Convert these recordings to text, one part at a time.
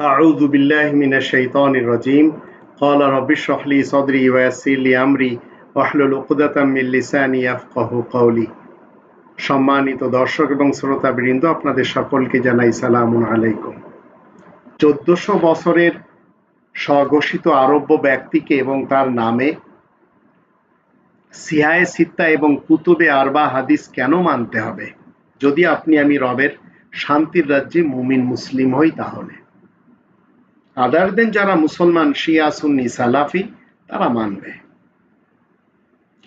أعوذ بالله من الشيطان الرجيم قال رب اشرح لي صدري ويسر لي أمري واحلل عقدة من লিসানি ইয়াফকাহু কওলি সম্মানিত দর্শক এবং শ্রোতাবৃন্দ আপনাদের সকলকে জানাই সালামুন আলাইকুম চোদ্দশো বছরের স্বঘোষিত আরব্য ব্যক্তিকে এবং তার নামে সিহায়ে সিত্তা এবং কুতুবে আরবা হাদিস কেন মানতে হবে যদি আপনি আমি রবের শান্তির রাজ্যে মুমিন মুসলিম হই তাহলে আদার দেন যারা মুসলমান, শিয়া, সুন্নি, সালাফি, তারা মানবে।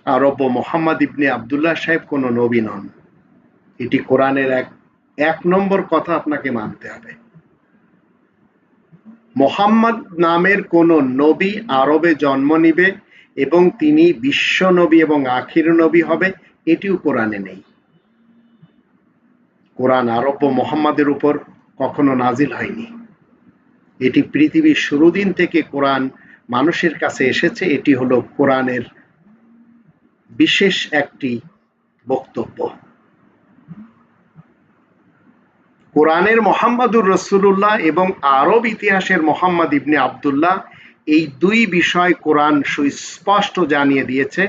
আরব্য মোহাম্মদ ইবনে আবদুল্লাহ সাহেব কোন নবী নন। এটি কোরআনের এক এক নম্বর কথা আপনাকে মানতে হবে। মোহাম্মদ নামের কোন নবী আরবে জন্ম নিবে এবং তিনি বিশ্ব নবী এবং আখির নবী হবে, এটিও কোরআনে নেই। কোরআন আরব্য মোহাম্মদের উপর কখনো নাজিল হয়নি। এটি পৃথিবীর শুরু দিন থেকে কোরআন মানুষের কাছে এসেছে। এটি হলো কোরআনের বিশেষ একটি বক্তব্য। কোরআনের মোহাম্মদুর রসুল্লাহ এবং আরব ইতিহাসের মোহাম্মদ ইবনে আবদুল্লাহ এই দুই বিষয় কোরআন সুস্পষ্ট জানিয়ে দিয়েছে।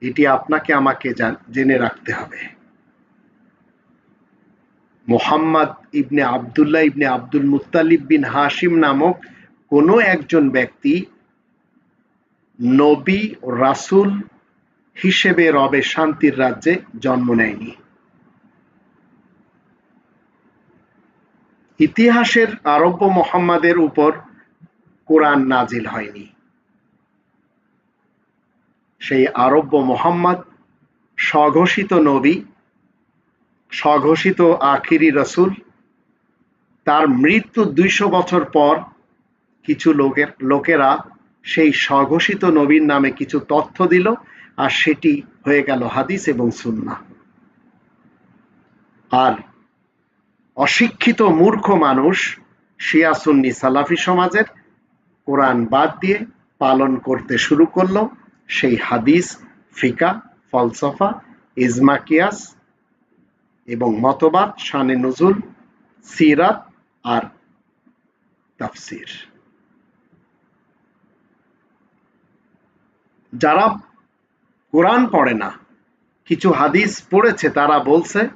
এটি আপনাকে আমাকে জেনে রাখতে হবে। মোহাম্মদ ইবনে আবদুল্লাহ ইবনে আব্দুল মুতালিব বিন হাসিম নামক কোনো একজন ব্যক্তি নবী রাসুল হিসেবে রবে শান্তির রাজ্যে জন্ম নেয়নি। ইতিহাসের আরব্য মোহাম্মদের উপর কোরআন নাজিল হয়নি। সেই আরব্য মোহাম্মদ স্বঘোষিত নবী স্বঘোষিত আখিরি রসুল। তার মৃত্যু দুইশো বছর পর কিছু লোকের লোকেরা সেই স্বঘোষিত নবীর নামে কিছু তথ্য দিল আর সেটি হয়ে গেল হাদিস এবং সুন্না। আর অশিক্ষিত মূর্খ মানুষ শিয়া সুন্নি সালাফি সমাজের কোরআন বাদ দিয়ে পালন করতে শুরু করল সেই হাদিস, ফিকা, ফলসফা ইজমাকিয়াস এবং মতবাদ, শানে নজুল, সিরাত আর তাফসির। যারা কোরআন পড়ে না, কিছু হাদিস পড়েছে, তারা বলছে,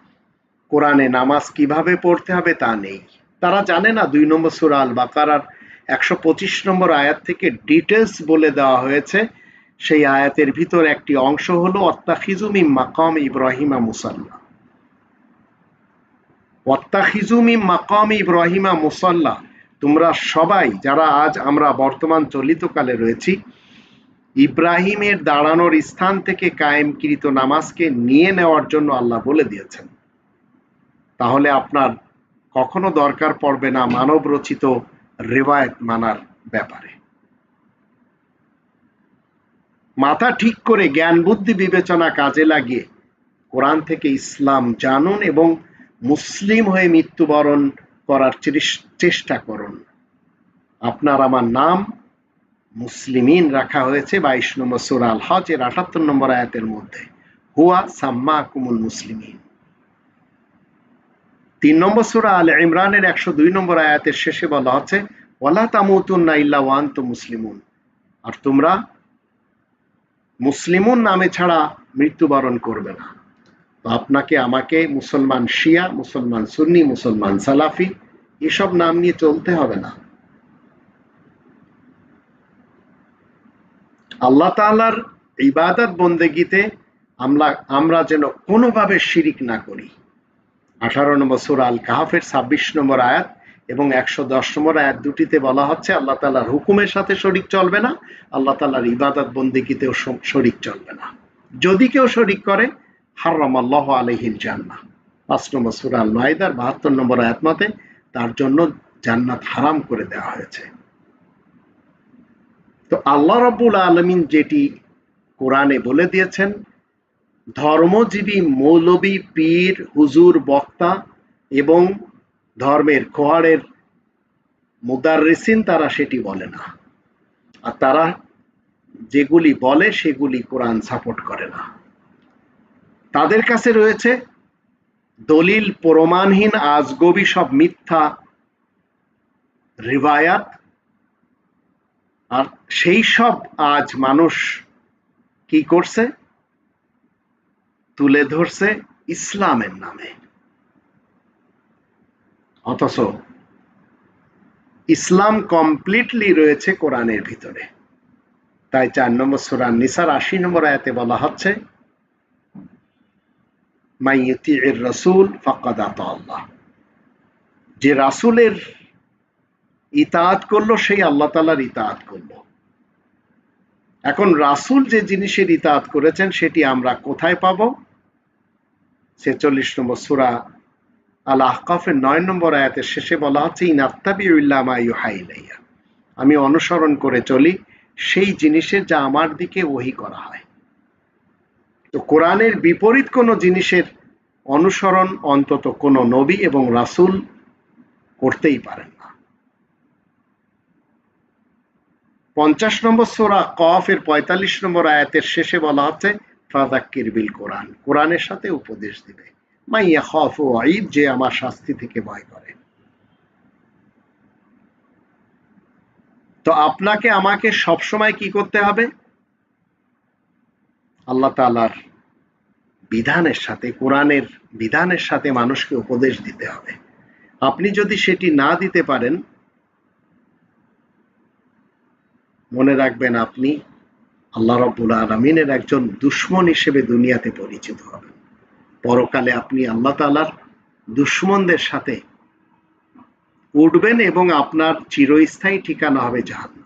কোরআনে নামাজ কীভাবে পড়তে হবে তা নেই। তারা জানে না, দুই নম্বর সুরা আল বাকারার একশো পঁচিশ নম্বর আয়াত থেকে ডিটেলস বলে দেওয়া হয়েছে। সেই আয়াতের ভিতর একটি অংশ হলো অত্তাখিজুমি মাকাম ইব্রাহিমা মুসাল্লা। অত্তাখিজুমি মাকাম ইব্রাহিমা মুসাল্লা। তোমরা সবাই যারা আজ আমরা বর্তমান চলিতকালে রয়েছি, ইব্রাহিমের দাঁড়ানোর স্থান থেকে কায়েমকৃত নামাজকে নিয়ে নেওয়ার জন্য আল্লাহ বলে দিয়েছেন। তাহলে আপনার কখনো দরকার পড়বে না মানব রচিত রেওয়ায়ত মানার ব্যাপারে। মাথা ঠিক করে জ্ঞান বুদ্ধি বিবেচনা কাজে লাগিয়ে কোরআন থেকে ইসলাম জানুন এবং মুসলিম হয়ে মৃত্যুবরণ করার চেষ্টা করুন। আপনার আমার নাম মুসলিমিন রাখা হয়েছে বাইশ নম্বর সুরাল হজের আটাত্তর নম্বর আয়াতের মধ্যে। হুয়া সাম্মা কুমুল মুসলিমিন। তিন নম্বর সুরা আল ইমরানের একশো দুই নম্বর আয়াতের শেষে বলা হচ্ছে, ওয়ালা তামুতুন্না ইল্লা ওয়ান তো মুসলিমুন। আর তোমরা মুসলিমুন নামে ছাড়া মৃত্যুবরণ করবে না। আপনাকে, আমাকে, মুসলমান শিয়া, মুসলমান সুন্নি, মুসলমান সালাফি, এসব নাম নিয়ে চলতে হবে না। আল্লাহ তালার ইবাদত বন্দেগিতে আমরা আমরা যেন কোনোভাবে শিরিক না করি। আঠারো নম্বর সুর আল কাহাফের ছাব্বিশ নম্বর আয়াত এবং একশো দশ নম্বর আয়াত দুটিতে বলা হচ্ছে, আল্লাহ তালার হুকুমের সাথে শরিক চলবে না, আল্লাহ তালার ইবাদত বন্দিকিতেও শরিক চলবে না। যদি কেউ শরিক করে হারাম আল্লাহ আলহিল জান্না পাঁচ নম্বর সুর আল বাহাত্তর নম্বর আয়াত মতে তার জন্য জান্নাত হারাম করে দেওয়া হয়েছে। তো আল্লাহ রব্বুল আলমিন যেটি কোরআনে বলে দিয়েছেন, ধর্মজীবী মৌলবী, পীর, হুজুর, বক্তা এবং ধর্মের খোয়ারের মুদারিসিন তারা সেটি বলে না। আর তারা যেগুলি বলে সেগুলি কোরআন সাপোর্ট করে না। তাদের কাছে রয়েছে দলিল প্রমাণহীন আজগবি সব মিথ্যা রিবায়াত। আর সেই সব আজ মানুষ কি করছে? তুলে ধরছে ইসলামের নামে। অথচ ইসলাম কমপ্লিটলি রয়েছে কোরআনের ভিতরে। তাই চার নম্বর সুরান নিসার আশি নম্বর আয়াতে বলা হচ্ছে মাইয়তি রসুল ফকাদাত আল্লাহ। যে রাসুলের ইতাআত করল, সেই আল্লাহ তালার ইতাআত করল। এখন রাসুল যে জিনিসের ইতাআত করেছেন, সেটি আমরা কোথায় পাবো? ছেচল্লিশ নম্বর সুরা আল আহকাফের নয় নম্বর আয়াতের শেষে বলা হচ্ছে ইনাত্তাবি ইউহাইলাইয়া আমি অনুসরণ করে চলি, সেই জিনিসের যা আমার দিকে ওহি করা হয়। তো কোরআনের বিপরীত কোনো জিনিসের অনুসরণ অন্তত কোনো নবী এবং রাসুল করতেই পারেন না। পঞ্চাশ নম্বর সোরা কফের পঁয়তাল্লিশ নম্বর আয়াতের শেষে বলা হচ্ছে ফাদাক্কির বিল কোরআন। কোরআনের সাথে উপদেশ দিবে। মাইয়া খফ ও আইব যে আমার শাস্তি থেকে ভয় করে। তো আপনাকে, আমাকে সবসময় কি করতে হবে? আল্লাহ তালার বিধানের সাথে, কোরআনের বিধানের সাথে মানুষকে উপদেশ দিতে হবে। আপনি যদি সেটি না দিতে পারেন, মনে রাখবেন আপনি আল্লাহ রব্বুল আলমিনের একজন দুশ্মন হিসেবে দুনিয়াতে পরিচিত হবেন। পরকালে আপনি আল্লাহ তালার দুশ্মনদের সাথে উঠবেন এবং আপনার চিরস্থায়ী ঠিকানা হবে জাহান্ন